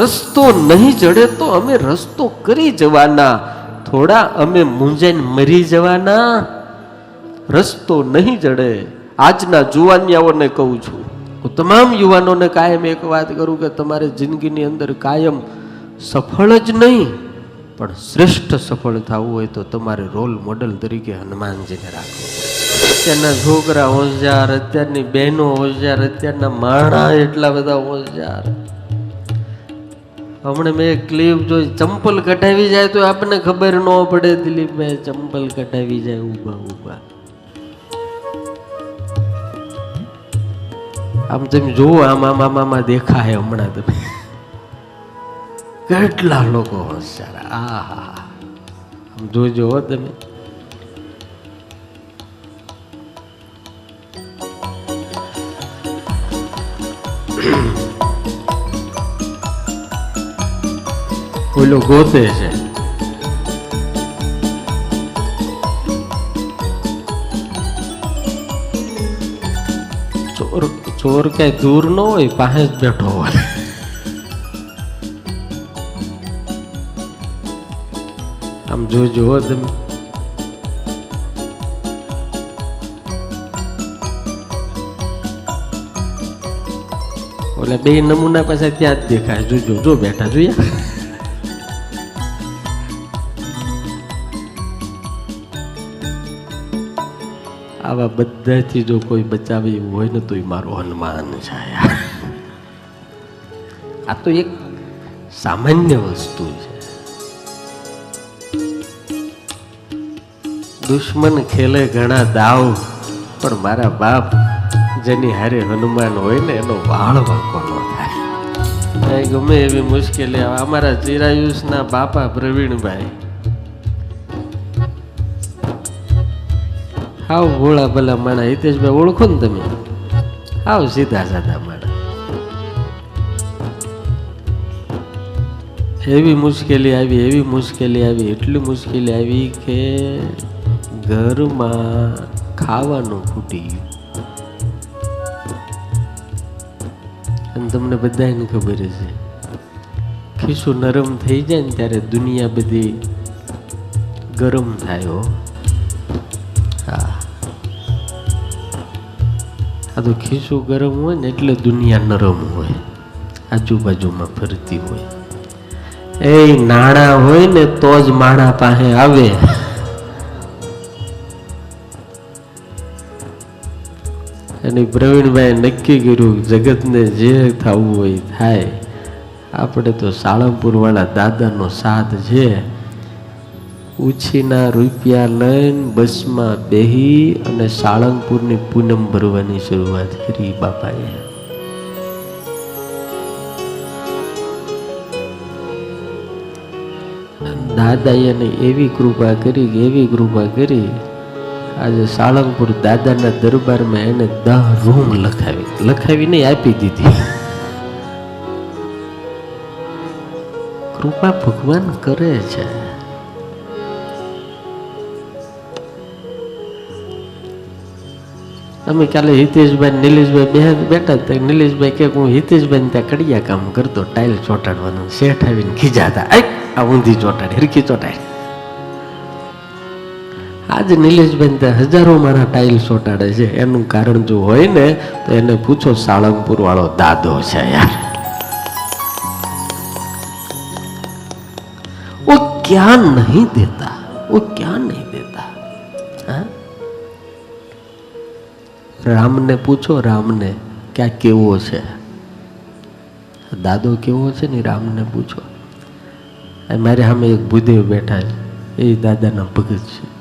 રસ્તો નહીં જડે તો અમે રસ્તો કરી જવાના. થોડા અમે મૂંઝાઈને મરી જવાના. રસ્તો નહીં જડે. આજના જુવાનિયાઓને કહું છું. હું તમામ યુવાનોને કાયમ એક વાત કરું કે તમારે જિંદગીની અંદર કાયમ સફળ જ નહીં, પણ શ્રેષ્ઠ સફળ થવું હોય તો તમારે રોલ મોડલ તરીકે હનુમાનજીને રાખવો અત્યારના છોકરા હોશિયાર, અત્યારની બહેનો હોશિયાર, અત્યારના માણા એટલા બધા હોશિયાર. હમણાં મેં ક્લિપ જોઈ. ચંપલ કઢાવી જાય તો આપણને ખબર ન પડે દિલીપભાઈ ચંપલ કઢાવી જાય, ઊભા ઊભા. આમ તમે જુઓ, આમ આમ આમ, આમાં દેખાય હમણાં તમે. કેટલા લોકો હોશિયાર. આ હા આમ જોજો તમે. ઓલો ગોતે છે ચોર ચોર ક્યાંય દૂર ન હોય પાસે જ બેઠો હોય આમ જોજો તમે ઓલા બે નમૂના પાછા ત્યાં જ દેખાય જોજો જો બેઠા જોયા આવા બધાથી જો કોઈ બચાવે એવું હોય ને તો એ મારો હનુમાન છે. આ તો એક સામાન્ય વસ્તુ છે. દુશ્મન ખેલે ઘણા દાવ, પણ મારા બાપ જેની હારે હનુમાન હોય ને એનો વાળ વાંકો ન થાય. ગમે એવી મુશ્કેલી અમારા ચિરાયુષના બાપા પ્રવીણભાઈ હાવ ભોળા ભલા માણા, હિતેશભાઈ, ઓળખો ને તમે. હાવ સીધા સાધા માણા. એવી મુશ્કેલી આવી, એવી મુશ્કેલી આવી, એટલી મુશ્કેલી આવી કે ઘરમાં ખાવાનું ફૂટી ગયું. અને તમને બધાને ખબર છે ખીસું નરમ થઈ જાય ને ત્યારે દુનિયા બધી ગરમ થાય આ તો ખીસું ગરમ હોય ને એટલે દુનિયા નરમ હોય. આજુબાજુમાં ફરતી હોય. એ નાણાં હોય ને તો જ માણા પાસે આવે. અને પ્રવીણભાઈ નક્કી કર્યું, જગતને જે થવું હોય થાય. આપણે તો સાળંગપુરવાળા દાદાનો સાથ છે. ઉછીના રૂપિયા લઈને બસમાં બેહી અને સાળંગપુરની પૂનમ ભરવાની શરૂઆત કરી બાપાએ. દાદાએ એને એવી કૃપા કરી એવી કૃપા કરી આજે સાળંગપુર દાદાના દરબારમાં એને દહ રૂમ લખાવી, લખાવીને આપી દીધી. કૃપા ભગવાન કરે છે. અમે કાલે હિતેશભાઈ નિલેશભાઈ બે બેઠા હતા. નિલેશભાઈ કે હું હિતેશભાઈ ત્યાં કડિયા કામ કરતો, ટાઇલ ચોંટાડવાનું. શેઠ આવીને ખીજા હતા આ ઊંધી ચોંટાડી, હરખી ચોંટાડી. આજે નિલેશભાઈ ત્યાં હજારો મારા ટાઇલ ચોંટાડે છે. એનું કારણ જો હોય ને, તો એને પૂછો સાળંગપુર વાળો દાદો છે યાર. ઓ ક્યાં નહીં દેતા, ઓ ક્યાં નહીં રામને પૂછો, રામને, ક્યાં કેવો છે? દાદો કેવો છે ને? રામને પૂછો. મારી સામે એક ભૂદેવ બેઠા છે. એ દાદાના ભગત છે.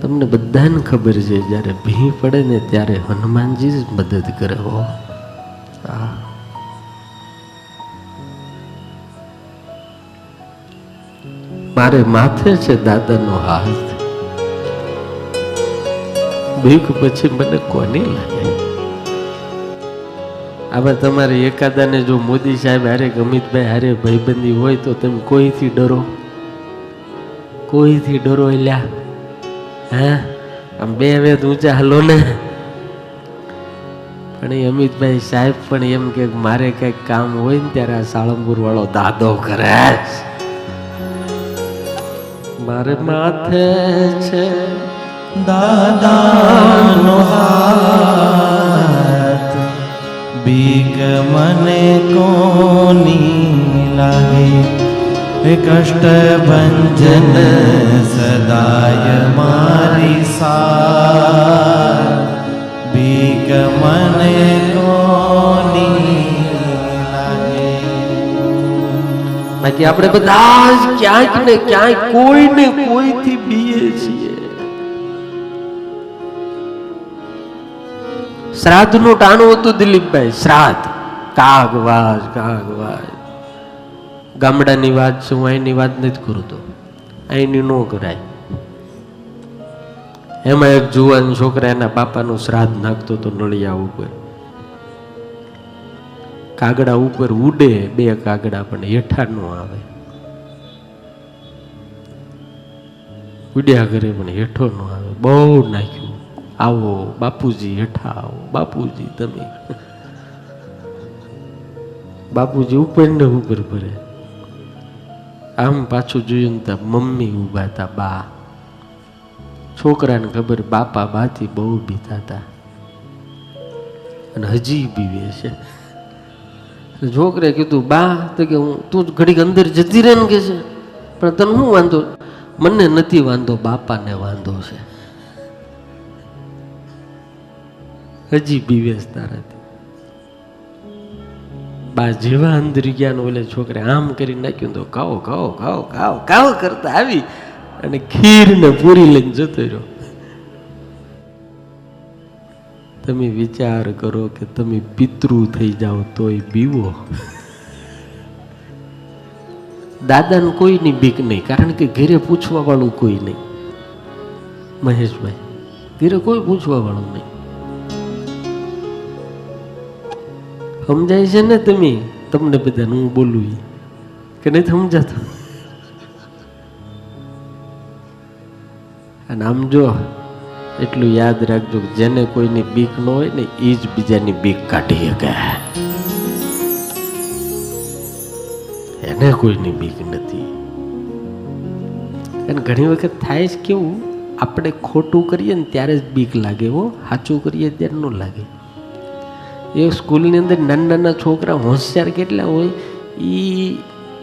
તમને બધાને ખબર છે, જ્યારે ભી પડે ને ત્યારે હનુમાનજી જ મદદ કરે, હા. મારે માથે છે દાદાનો હાથ. બીક પછી મને કોની લાગે? આમાં તમારે એકાદાને જો મોદી સાહેબ હારે અમિતભાઈ હારે ભાઈબંધી હોય તો તમે કોઈથી ડરો? કોઈથી ડરો એલ્યા હા? આમ બે વેદ ઊંચા હાલો ને. પણ એ અમિતભાઈ સાહેબ પણ એમ કે મારે કંઈક કામ હોય ને ત્યારે આ સાળંગપુર વાળો દાદો કરે. મારે માથે છે દાદાનો હાથ. બીક મને કોની લાગે? કષ્ટ ભંજન સદાય મારી સાર. બીક મને કોની બાકી આપણે બધા જ ક્યાંક ને ક્યાંક કોઈ ને કોઈ થી છીએ શ્રાદ્ધનું ટાણું હતું દિલીપભાઈ, શ્રાદ્ધ. કાગવાજ કાગવાજ ગામડાની વાત છે હું અહીંની વાત નથી કરતો અહીંની ન કરાય. એમાં એક જુવાન છોકરા એના બાપાનું શ્રાદ્ધ નાખતો તો નળિયા ઉપર. કાગડા ઉપર ઉડે, બે કાગડા પણ હેઠા ન આવે. ઉડ્યા કરે પણ હેઠો ન આવે. બહુ નાખ્યું. આવો બાપુજી હેઠા આવો. બાપુજી તમે. બાપુજી ઉપર ને ઉપર ભરે. આમ પાછું જોયું ત્યાં મમ્મી ઊભા હતા, બા. છોકરાને ખબર, બાપા બાથી બહુ બીતા હતા. અને હજી બીવે છે છોકરે કીધું, બા, તો કે હું, તું ઘડીક અંદર જતી રહે ને કે છે? પણ તને શું વાંધો? મને નથી વાંધો, બાપાને વાંધો છે. હજી બીવેશ તારાથી બા જેવા અંદરી ગયા ઓલે છોકરે આમ કરી નાખ્યું તો ખાઓ ખાઓ ખાઓ ખાઓ ખાઓ કરતા આવી અને ખીર ને પૂરી લઈને જતો રહ્યો. તમે વિચાર કરો કે તમે પિતૃ થઈ જાઓ તોય બીવો. દાદાને કોઈની બીક નહીં, કારણ કે ઘરે પૂછવા વાળું કોઈ નહીં. મહેશભાઈ, ઘેરે કોઈ પૂછવા વાળું નહીં. સમજાય છે ને તમે? તમને બધાને હું બોલું કે નહીં સમજાતું? અને આમ જો, એટલું યાદ રાખજો જેને કોઈની બીક ન હોય ને એ જ બીજાની બીક કાઢી શકે. એને કોઈની બીક નથી. અને ઘણી વખત થાય છે કેવું, આપણે ખોટું કરીએ ને ત્યારે જ બીક લાગે હો, સાચું કરીએ ત્યારે ન લાગે. એ સ્કૂલની અંદર નાના નાના છોકરા હોશિયાર કેટલા હોય એ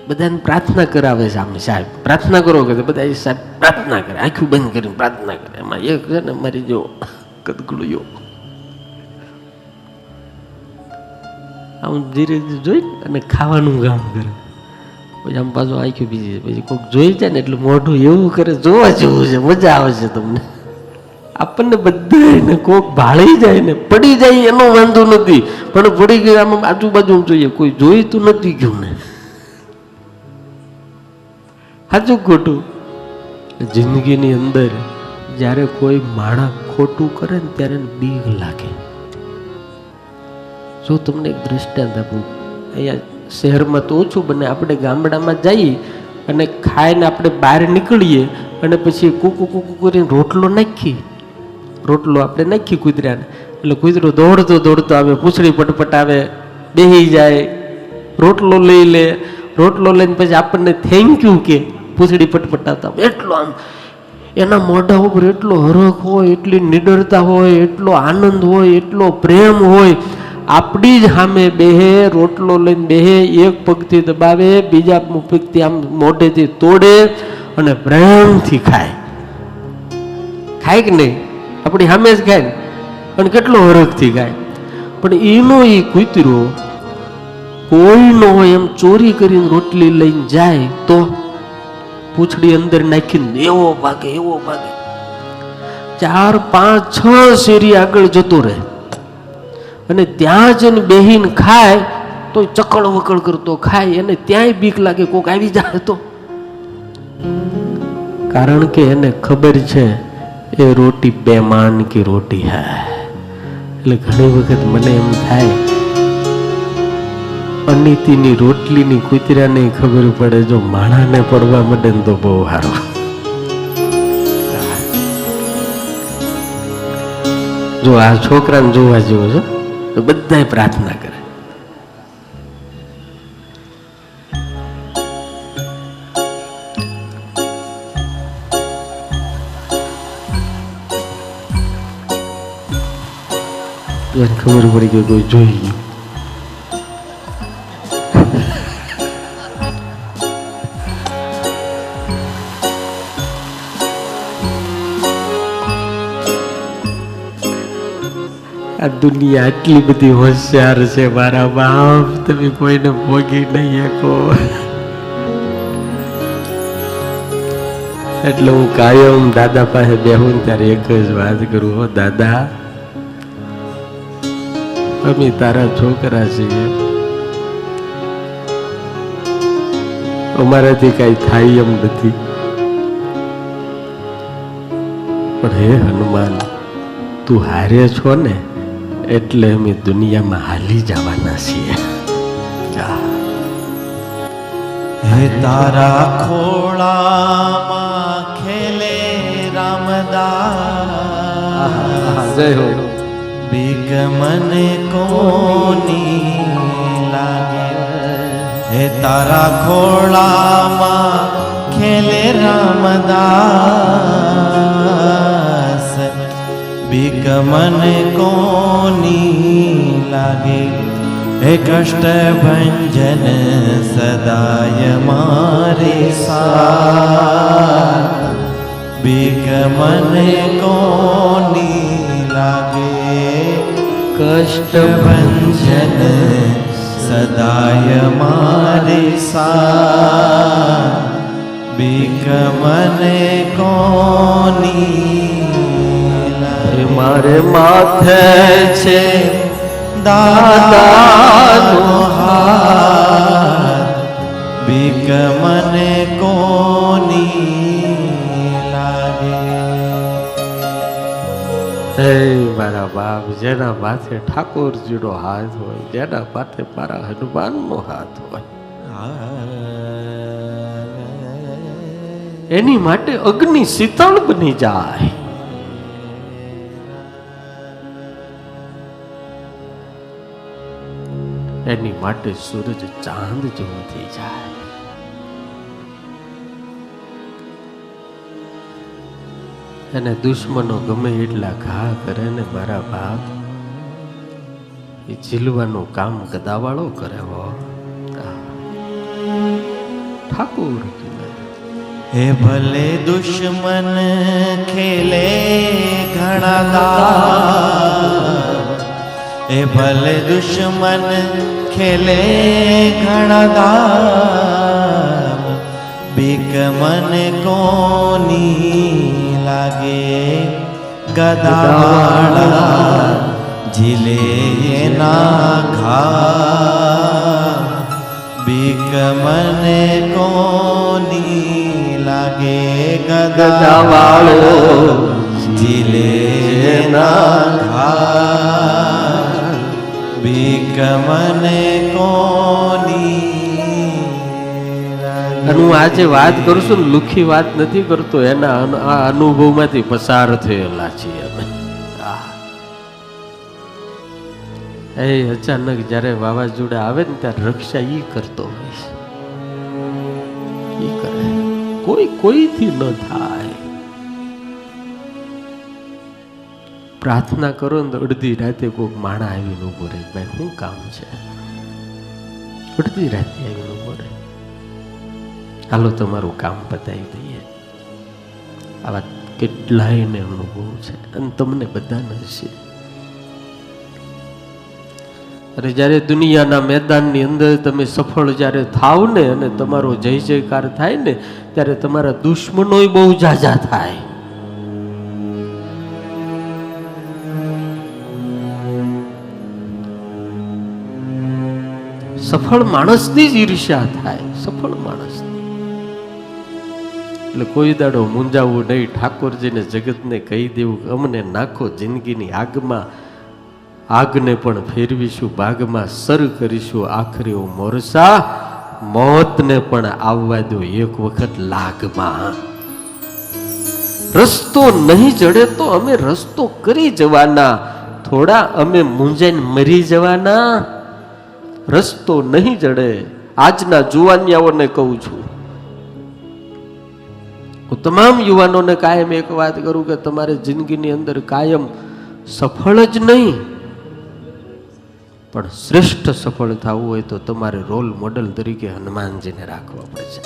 બધાને પ્રાર્થના કરાવે છે આમ સાહેબ. પ્રાર્થના કરો કે બધા એ સાહેબ પ્રાર્થના કરે, આખું બંધ કરીને પ્રાર્થના કરે. એમાં એક છે ને મારી જો કદગુળીઓ આમ ધીરે ધીરે જોઈ અને ખાવાનું કામ કરે. પછી આમ પાછું આખી બીજી પછી કોઈક જોઈ જાય ને એટલે મોઢું એવું કરે, જોવા જેવું છે, મજા આવે છે તમને. આપણને બધાને કોક ભાળી જાય ને પડી જાય એનો વાંધો નથી. પણ પડી ગયો આમ આજુબાજુ જોઈએ કોઈ જોઈતું નથી ગયું ને. સાચું ખોટું? જિંદગીની અંદર જ્યારે કોઈ માણસ ખોટું કરે ને ત્યારે બીક લાગે. જો તમને એક દ્રષ્ટાંત આપું, અહીંયા શહેરમાં તો ઓછું બને, આપણે ગામડામાં જઈએ અને ખાઈને આપણે બહાર નીકળીએ અને પછી કૂકુ કૂકુ કરીને રોટલો નાખી રોટલો આપણે નાખી કૂતરાને. એટલે કૂતરો દોડતો દોડતો આવે, પૂછડી પટપટ આવે, બેહી જાય. રોટલો લઈ લે. રોટલો લઈને પછી આપણને થેન્ક યુ કે પૂંછડી પટપટાવતા એટલો આમ, એના મોઢા ઉપર એટલો હરખ હોય, એટલી નિડરતા હોય, એટલો આનંદ હોય, એટલો પ્રેમ હોય. આપણી જ સામે બેહે, રોટલો લઈને બેહે, એક પગથી દબાવે, બીજા પગથી આમ મોઢેથી તોડે અને પ્રેમથી ખાય. ખાય કે નહીં? આપણી સામે જ ગાય અને કેટલો હરખથી ગાય. પણ એનો એ કૂતરો કોઈનો એમ ચોરી કરીને રોટલી લઈને જાય તો પૂંછડી અંદર નાખીને એવો ભાગે એવો ભાગે. ચાર, પાંચ, છ શેરી આગળ જતો રહે. અને ત્યાં જ બેહીને ખાય તો ચકળ વકળ કરતો ખાય અને ત્યાંય બીક લાગે, કોક આવી જાય તો. કારણ કે એને ખબર છે એ રોટી બેમાન કી રોટી હા. એટલે ઘણી વખત મને એમ થાય, અનિતિની રોટલીની કૂતરાને ખબર પડે જો માણાને પડવા મળે ને તો બહુ સારો. જો આ છોકરાને જોવા જેવો છો, તો બધાય પ્રાર્થના કરે. એને ખબર પડી કે કોઈ જોઈ ગયું આ દુનિયા આટલી બધી હોશિયાર છે મારા બાપ, તમે કોઈને ભોગી નહીં શકો. એટલે હું કાયમ દાદા પાસે બેહું ત્યારે એક જ વાત કરું, હો દાદા અમે તારા છોકરા છીએ. અમારાથી કઈ થાય એમ નથી. પણ હે હનુમાન તું હારે છો ને એટલે અમે દુનિયામાં હાલી જવાના છીએ. હે તારા ખોળામાં ખેલે રામદાસ. જય હો. બીક મને કોની લાગે હે તારા ખોળામાં ખેલે રામદાસ બીક મને કોની લાગે હે કષ્ટ ભંજન સદાય મારે સા બીક મને કોની લાગે કષ્ટ ભંજન સદાય મારી સા બીક મને કોની મારે માથે છે દાદાનો હાથ બીક મને કોની હે મારા બાપ, જેના માથે ઠાકોરજીનો હાથ હોય, જેના માથે મારા હનુમાનનો હાથ હોય. એની માટે અગ્નિ શીતળ બની જાય. એની માટે સૂરજ ચાંદ જેવો થઈ જાય. અને દુશ્મનો ગમે એટલા ઘા કરે ને મારા બાપ, એ ઝીલવાનું કામ ગદાવાળો કરે હો. ઠાકોર હે ભલે દુશ્મન ખેલે ઘણા દાવ હે ભલે દુશ્મન ખેલે ઘણા દાવ બીક મને કોની લાગે ગદાવાળા ઝીલે ના ઘા. બીક મને કોની લાગે ગદાવાળો જીલે ના ઘા. બીક મને કોની અને હું આજે વાત કરું છું, લુખી વાત નથી કરતો, એના આ અનુભવમાંથી પસાર થયેલા છીએ અમે. એ અચાનક જ્યારે વાવાઝોડા આવે ને ત્યારે રક્ષા ઈ કરતો હોય. ઈ કરે કોઈ, કોઈથી ન થાય પ્રાર્થના કરો ને અડધી રાતે કોઈક માણા આવીને ઊભો રહી ભાઈ, શું કામ છે અડધી રાતે રહે હાલો તમારું કામ પતાવી દઈએ. આવા કેટલાયને અનુભવ છે, અને તમને બધાને હશે. અરે જ્યારે દુનિયાના મેદાનની અંદર તમે સફળ જ્યારે થાવ ને અને તમારો જય જયકાર થાય ને ત્યારે તમારા દુશ્મનોય બહુ જાજા થાય. સફળ માણસની જ ઈર્ષ્યા થાય, સફળ માણસની. એટલે કોઈ દાડો મૂંઝાવું નહીં, ઠાકોરજીને જગતને કહી દેવું અમને નાખો જિંદગીની આગમાં. આગને પણ ફેરવીશું ભાગમાં સર કરીશું, આખરી મોરસા. મોતને પણ આવવા દો એક વખત લાગમાં. રસ્તો નહીં જડે તો અમે રસ્તો કરી જવાના. થોડા અમે મૂંઝાઈને મરી જવાના. રસ્તો નહીં જડે. આજના જુવાનિયાઓને કહું છું હું તમામ યુવાનોને કાયમ એક વાત કરું કે તમારે જિંદગીની અંદર કાયમ સફળ જ નહીં, પણ શ્રેષ્ઠ સફળ થવું હોય તો તમારે રોલ મોડલ તરીકે હનુમાનજીને રાખવા પડશે.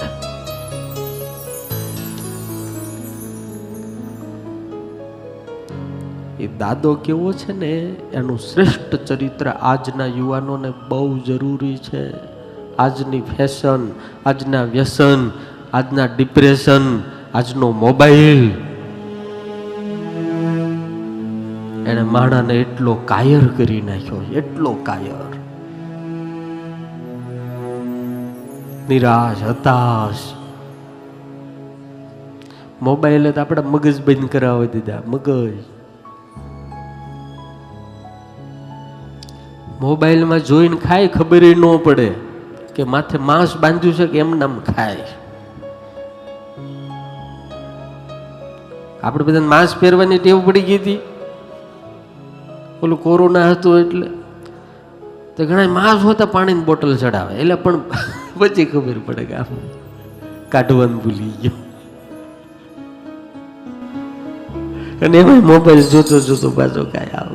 એ દાદો કેવો છે ને, એનું શ્રેષ્ઠ ચરિત્ર આજના યુવાનોને બહુ જરૂરી છે. આજની ફેશન આજના વ્યસન, આજના ડિપ્રેશન આજનો મોબાઈલ. એણે માણાને એટલો કાયર કરી નાખ્યો, એટલો કાયર. નિરાશ, હતાશ. મોબાઈલે તો આપણે મગજ બંધ કરાવી દીધા, મગજ. મોબાઈલમાં જોઈને ખાય ખબર ન પડે કે માથે માંસ બાંધ્યું છે કે એમ નામ ખાય. આપણે બધા માસ્ક પહેરવાની ટેવ પડી ગઈ હતી. ઓલું કોરોના હતું એટલે. તો ઘણા માસ્ક હોતા પાણીની બોટલ ચડાવે. એટલે પણ પછી ખબર પડે કે આમ કાઢવાનું ભૂલી ગયો. અને એમાં મોબાઈલ જોતો જોતો પાછો કાંઈ આવ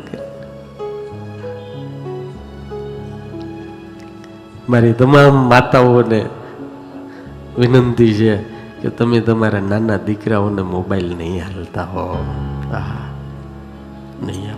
મારી તમામ માતાઓને વિનંતી છે કે તમે તમારા નાના દીકરાઓને મોબાઈલ નહીં હાલતા હો નહીં